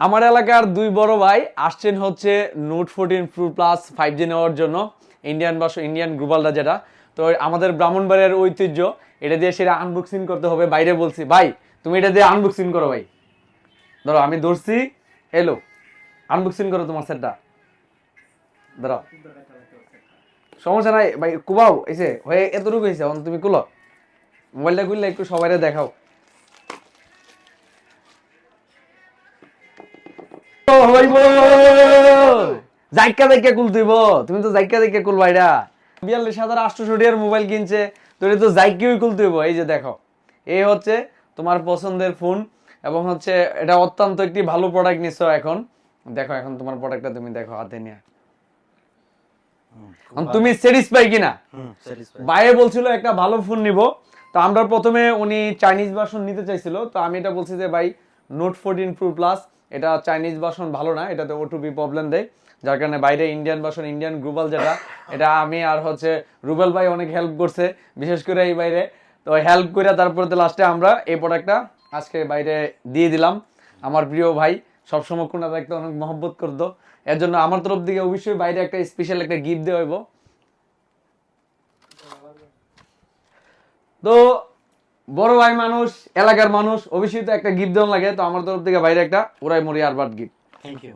আমার এলাকার দুই বড় ভাই আসছেন হচ্ছে note fourteen pro plus five G নেওয়ার জন্য ইন্ডিয়ান বা ইন্ডিয়ান গ্লোবালটা যেটা। তো আমাদের ব্রাহ্মণবাড়িয়ার ঐতিহ্য, এটা দিয়ে সেটা আনবক্সিং করতে হবে। বাইরে বলছি, ভাই, তুমি এটা দিয়ে আনবক্সিং করো ভাই। ধরো, আমি ধরছি এলো আনবক্সিং করো তোমার সেটটা ধরো। সমস্যা নাই, ভাই, কুবাও এসে হয়ে এতটুকু হয়েছে তুমি কুলো। মোবাইলটা খুললে একটু সবাই দেখাও। হইব। জাইকা জাইকা কুল তুইব তুমি তো জাইকা জাইকা কুল ভাইরা। বিয়াল্লিশ হাজার আটশোশো মোবাইল কিনছে তো জাইকিউই কুল তুইব এই যে দেখো এই হচ্ছে তোমার পছন্দের ফোন এবং হচ্ছে এটা অত্যন্ত একটি ভালো প্রোডাক্ট এখন। দেখো এখন তোমার প্রোডাক্টটা তুমি দেখো হাতে নিয়ে। তুমি স্যাটিসফাই কিনা? বাইরে বলছিল একটা ভালো ফোন নিব। তো আমরা প্রথমে উনি চাইনিজ ভার্সন নিতে চাইছিল তো আমি এটা বলছি যে ভাই নোট ফোরটিন প্রো প্লাস এটা চাইনিজ বাসন ভালো না, এটাতে ওটুপি প্রবলেম দেয়। যার কারণে বাইরে ইন্ডিয়ান বাসন ইন্ডিয়ান গ্লোবাল যেটা, এটা আমি আর হচ্ছে রুবেল ভাই অনেক হেল্প করছে, বিশেষ করে এই বাইরে। তো হেল্প করে তারপরে তো লাস্টে আমরা এই প্রোডাক্টটা আজকে বাইরে দিয়ে দিলাম। আমার প্রিয় ভাই, সবসময় কোনটা দেখতে অনেক মহব্বত করতো। এর জন্য আমার তরফ থেকে অবশ্যই বাইরে একটা স্পেশাল একটা গিফট দেওয়া হইব। তো বড় ভাই মানুষ, এলাকার মানুষ অবশ্যই একটা গিফট দেওয়া লাগে, তো আমার তরফ থেকে বাইরে একটা, ওরাই মরি আরবার গিফট। Thank you